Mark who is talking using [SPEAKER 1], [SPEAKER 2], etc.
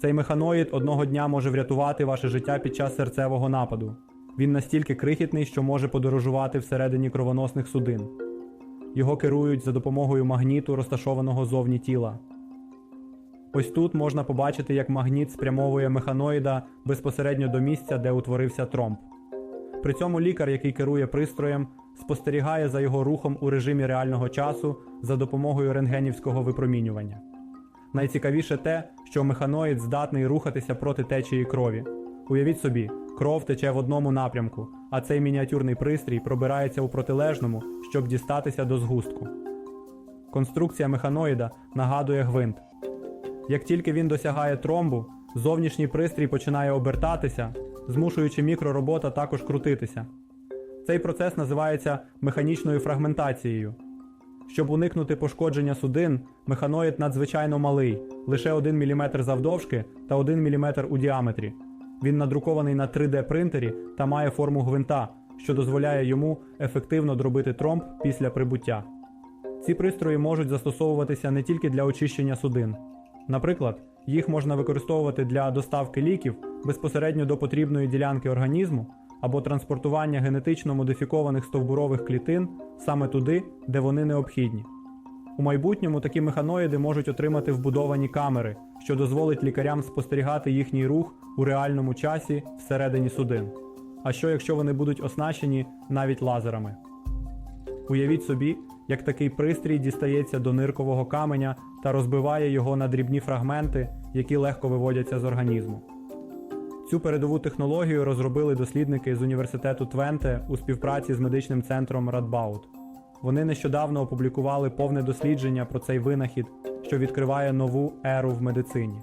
[SPEAKER 1] Цей механоїд одного дня може врятувати ваше життя під час серцевого нападу. Він настільки крихітний, що може подорожувати всередині кровоносних судин. Його керують за допомогою магніту, розташованого зовні тіла. Ось тут можна побачити, як магніт спрямовує механоїда безпосередньо до місця, де утворився тромб. При цьому лікар, який керує пристроєм, спостерігає за його рухом у режимі реального часу за допомогою рентгенівського випромінювання. Найцікавіше те, що механоїд здатний рухатися проти течії крові. Уявіть собі, кров тече в одному напрямку, а цей мініатюрний пристрій пробирається у протилежному, щоб дістатися до згустку. Конструкція механоїда нагадує гвинт. Як тільки він досягає тромбу, зовнішній пристрій починає обертатися, змушуючи мікроробота також крутитися. Цей процес називається механічною фрагментацією. Щоб уникнути пошкодження судин, механоїд надзвичайно малий, лише 1 мм завдовжки та 1 мм у діаметрі. Він надрукований на 3D принтері та має форму гвинта, що дозволяє йому ефективно дробити тромб після прибуття. Ці пристрої можуть застосовуватися не тільки для очищення судин. Наприклад, їх можна використовувати для доставки ліків безпосередньо до потрібної ділянки організму або транспортування генетично модифікованих стовбурових клітин саме туди, де вони необхідні. У майбутньому такі механоїди можуть отримати вбудовані камери, що дозволить лікарям спостерігати їхній рух у реальному часі всередині судин. А що якщо вони будуть оснащені навіть лазерами? Уявіть собі, як такий пристрій дістається до ниркового каменя та розбиває його на дрібні фрагменти, які легко виводяться з організму. Цю передову технологію розробили дослідники з університету Твенте у співпраці з медичним центром Радбаут. Вони нещодавно опублікували повне дослідження про цей винахід, що відкриває нову еру в медицині.